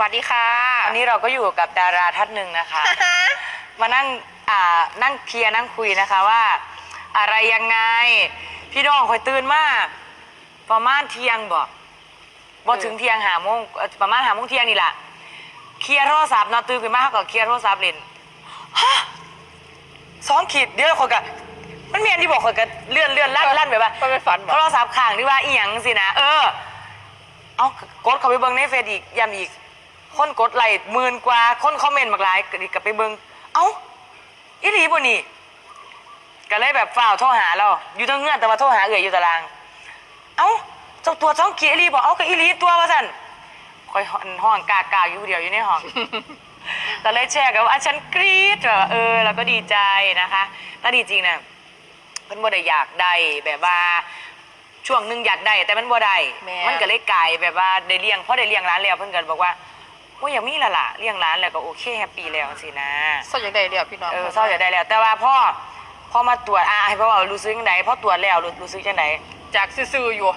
วัสดีค่ะ วันนี้เราก็อยู่กับดาราท่านหนึ่งนะคะ มานั่งอ่านั่งเคลียร์นั่งคุยนะคะว่า อะไรยังไง พี่น้องคอยตื่นมาก ประมาณเที่ยงบอกบอถึงเที่ยงหาโมงเอ่อประมาณหาโมงเที่ยงนี่แหละเคลียร์โทรศัพท์เนอนตื่นขึ้นมาเขาก็เคลียร์โทรศัพท์เล่นฮะสองขีดเดี๋ยวคนก็มันมีอันที่บอกคนก็เลื่อนเลื่อนลั่นลั่นแบบว่าก็ไปฝันบโทอกรศัพท์ข้างที่ว่าอีหยังสินะเออ เอากดเข้าไปเบิ้งในเฟซอีกย้ำอีก คนกดไลค์หมื่นกว่า คนคอมเมนต์มากหลายก็ดีกลับไปเบิ้งเอ้าอีหลีบ่นี่ก็เลยแบบฝ้าวโทรหาเราอยู่ทั้งเงื่อนแต่ว่าโทรหาเอื่อยอยู่ตาราง เอ้าเจ้าตัวท้องเกียอีหลีบอกเอากับอีหลีตัวว่าสั่นคอยห้องห้องกากาอยู่ผู้เดียวอยู่ในห้องแต่เลยแชร์กันว่าอะฉันกรี๊ดแบบว่าเออเราก็ดีใจนะคะถ้าดีจริงนะเพิ่นบ่ได้อยากได้แบบว่าช่วงหนึงอยากได้แต่มันบ่ได้แม่มันก็เลยกลายแบบว่าได้เลี้ยงเพราะได้เลี้ยงร้านแล้วเพิ่นก็บอกว่า ว่าอย่างมีละล่ะเลี้ยงร้านแล้วก็โอเคแฮปปี้แล้วสินะเศร้าอย่างใดเดียวพี่น้องเออเศร้าอยากได้แล้ว แต่ว่าพ่อพอมาตรวจอ่าให้พ่อว่ารู้สึกยังไงพอตรวจแล้วรู้รู้สึกยังไงจากซื่อๆอยู่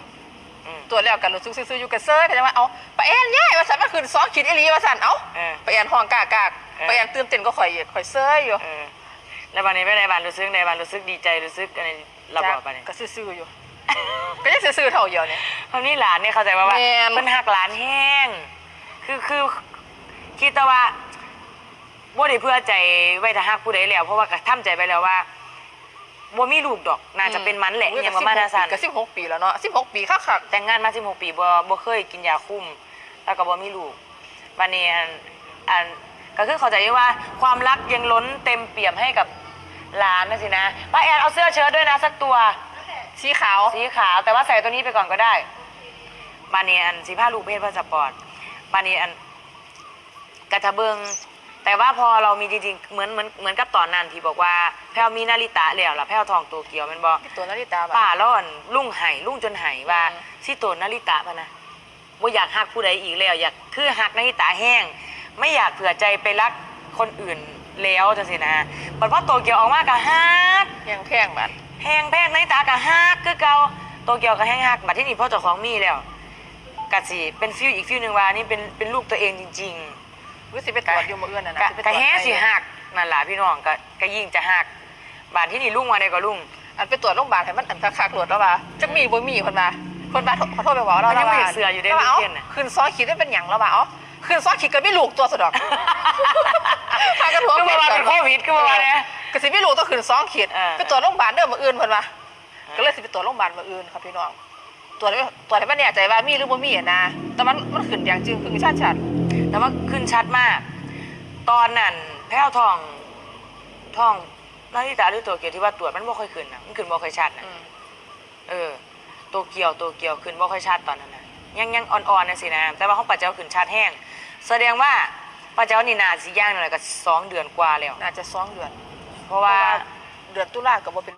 อืมตัวแล้วกันรู้สึกซื่อๆอยู่กันเซอร์ก็จะว่าเอาไปแอนย่ายว่าสันมันขึ้นสองขีดอีหลีว่าสันเอาเออไปแอนห้องกากากเออไปแอนตื่นเต้นก็ข่อยข่อยเซอร์อยู่เออแล้ววันนี้ไม่ได้บานรู้สึกในบานรู้สึกดีใจรู้สึกอะไรเราบอกไปเนี่ยก็ซื่อๆอยู่ก็ยังซื่อๆเท่าเดียวเนี่ยคราวนี้หลานเนี่ยเข้าใจว่าว่าแม่นมันหักหลานแห้งคือคือ คิดแต่ว่าบ่ได้เพื่อใจไว้ถ้าหักผู้ใดแล้ว เพราะว่าก็ทำใจไปแล้วว่าบ่มีลูกดอกน่าจะเป็นมันแหละอุ๊อยังประมาณนั้นซันก็สิบหกปีแล้วเนาะสิบหกปีคักคักแต่งงานมา16ปีบ่บ่เคยกินยาคุม แล้วก็บ่มีลูกบัดนี้อันอันก็คือเข้าใจอยู่ว่าความรักยังล้นเต็มเปี่ยมให้กับหลานนะสินะป้าแอนเอาเสื้อเชิ้ตด้วยนะสักตัวๆสีขาวสีขาว แต่ว่าใส่ตัวนี้ไปก่อนก็ได้บานีอันสีผ้าลูกเพศพาสปอร์ตบานีอัน กระทะเบิงแต่ว่าพอเรามีจริงๆเหมือนเหมือนเหมือนกับตอนนั้นที่บอกว่าแพลวมีนาริตะแล้วล่ะแพลวทองตัวเกียวแมันบอก ตัวนาฬิตาป่าบ่ะแล้วอันลุ่งไห่ลุ่งจนไห่ว่าอืม สิตัวนาริตะพะนะว่าอยากหักผู้ใดอีกแล้ว อยากคือหักนาริตะแห้ง ไม่อยากเผื่อใจไปรักคนอื่นแล้วจังสินะบัดพอตัวเกียวออกมากะฮักยังแพงบัดแห้งแพกในตากะฮักคือเก่าโตเกียวก็แห้งฮักบัดที่นี่พ่อเจ้าของมีแล้วกะสิเป็นฟิวอีกฟิวหนึ่งว่านี่เป็นเป็นลูกตัวเองจริง รู้สิไปตรวจอยู่มื้ออื่นน่ะๆนะกะสิไปตกะรวจแห้สิหักนั่นล่ะพี่น้องกะกะยิ่งจะหักบาดที่นี่ลุงมาได้ก็ลุงอันไปตรวจโรงพยาบาลให้มันอันคักๆตรวจแล้วว่าจักมีบ่มีเพิ่นว่าเพิ่นว่าขอโทษไปบอกเรามันยังแล้วไม่ว่าเสืออยู่ได้แล้วว่าลูกเอ้าเทียนน่ะ ขึ้นซอขีดได้เป็นหยังแล้วว่าเอ้าขึ้นซอขีดก็ไม่ลูกตัวสะดอก พากันหัวก็มาว่าเป็นโควิดก็มาว่าเนี่ยก็สิไม่ลูกต้องขึ้นซองขีดเออ ไปตรวจโรงพยาบาลเด้อมื้ออื่นเพิ่นว่าเออก็เลยสิไปตรวจโรงพยาบาลมื้ออื่นครับพี่น้อง ตรวจตรวจให้มันแน่ใจว่ามีหรือบ่มีอะนะ แต่มันมันขึ้นอย่างจึงคือชัดชัด แต่ว่าขึ้นชัดมาก ตอนนั้นแพ้วทองทองนาฬิตาหรือตัวเกียวที่ว่าตรวจมันบ่ค่อยขึ้นนะมันขึ้นบ่ค่อยชัดนะอืมเออตัวเกียวตัวเกียวขึ้นบ่ค่อยชัดตอนนั้นนะยังยังอ่อนๆนะสินะแต่ว่าของป้าเจ้าขึ้นชัดแห้ง แสดงว่าป้าเจ้านี่นาสิย่างนั่นแหละก็สองเดือนกว่าแล้วน่าจะสองเดือน เพราะว่าเดือนตุลาก็บ่เป็น